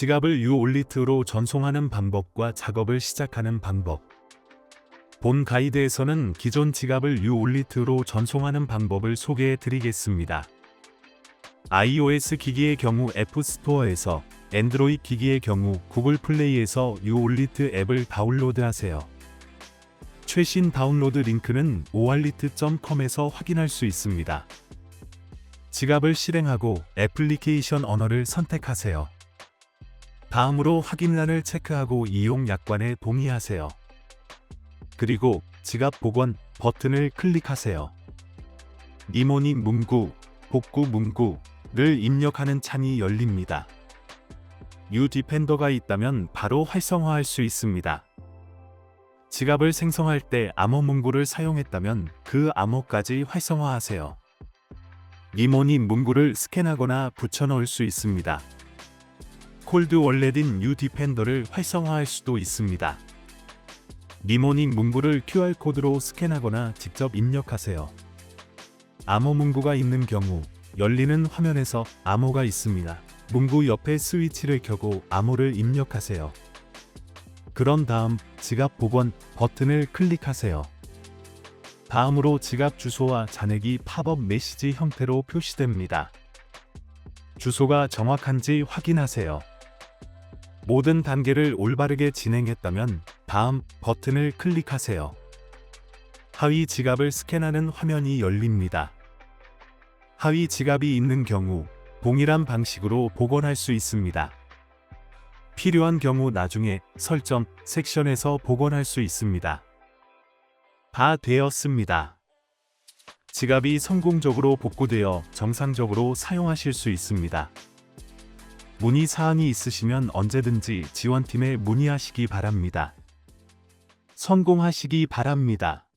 지갑을 유올리트로 전송하는 방법과 작업을 시작하는 방법. 본 가이드에서는 기존 지갑을 유올리트로 전송하는 방법을 소개해 드리겠습니다. iOS 기기의 경우 앱스토어에서, 안드로이드 기기의 경우 구글 플레이에서 유올리트 앱을 다운로드하세요. 최신 다운로드 링크는 오알리트.com에서 확인할 수 있습니다. 지갑을 실행하고 애플리케이션 언어를 선택하세요. 다음으로 확인란을 체크하고 이용 약관에 동의하세요. 그리고 지갑 복원 버튼을 클릭하세요. 이모니 문구, 복구 문구를 입력하는 창이 열립니다. U 디펜더가 있다면 바로 활성화할 수 있습니다. 지갑을 생성할 때 암호 문구를 사용했다면 그 암호까지 활성화하세요. 이모니 문구를 스캔하거나 붙여넣을 수 있습니다. 콜드 월렛인 U 디펜더를 활성화할 수도 있습니다. 리모닝 문구를 QR코드로 스캔하거나 직접 입력하세요. 암호 문구가 있는 경우 열리는 화면에서 암호가 있습니다. 문구 옆에 스위치를 켜고 암호를 입력하세요. 그런 다음 지갑 복원 버튼을 클릭하세요. 다음으로 지갑 주소와 잔액이 팝업 메시지 형태로 표시됩니다. 주소가 정확한지 확인하세요. 모든 단계를 올바르게 진행했다면 다음 버튼을 클릭하세요. 하위 지갑을 스캔하는 화면이 열립니다. 하위 지갑이 있는 경우 동일한 방식으로 복원할 수 있습니다. 필요한 경우 나중에 설정 섹션에서 복원할 수 있습니다. 다 되었습니다. 지갑이 성공적으로 복구되어 정상적으로 사용하실 수 있습니다. 문의 사항이 있으시면 언제든지 지원팀에 문의하시기 바랍니다. 성공하시기 바랍니다.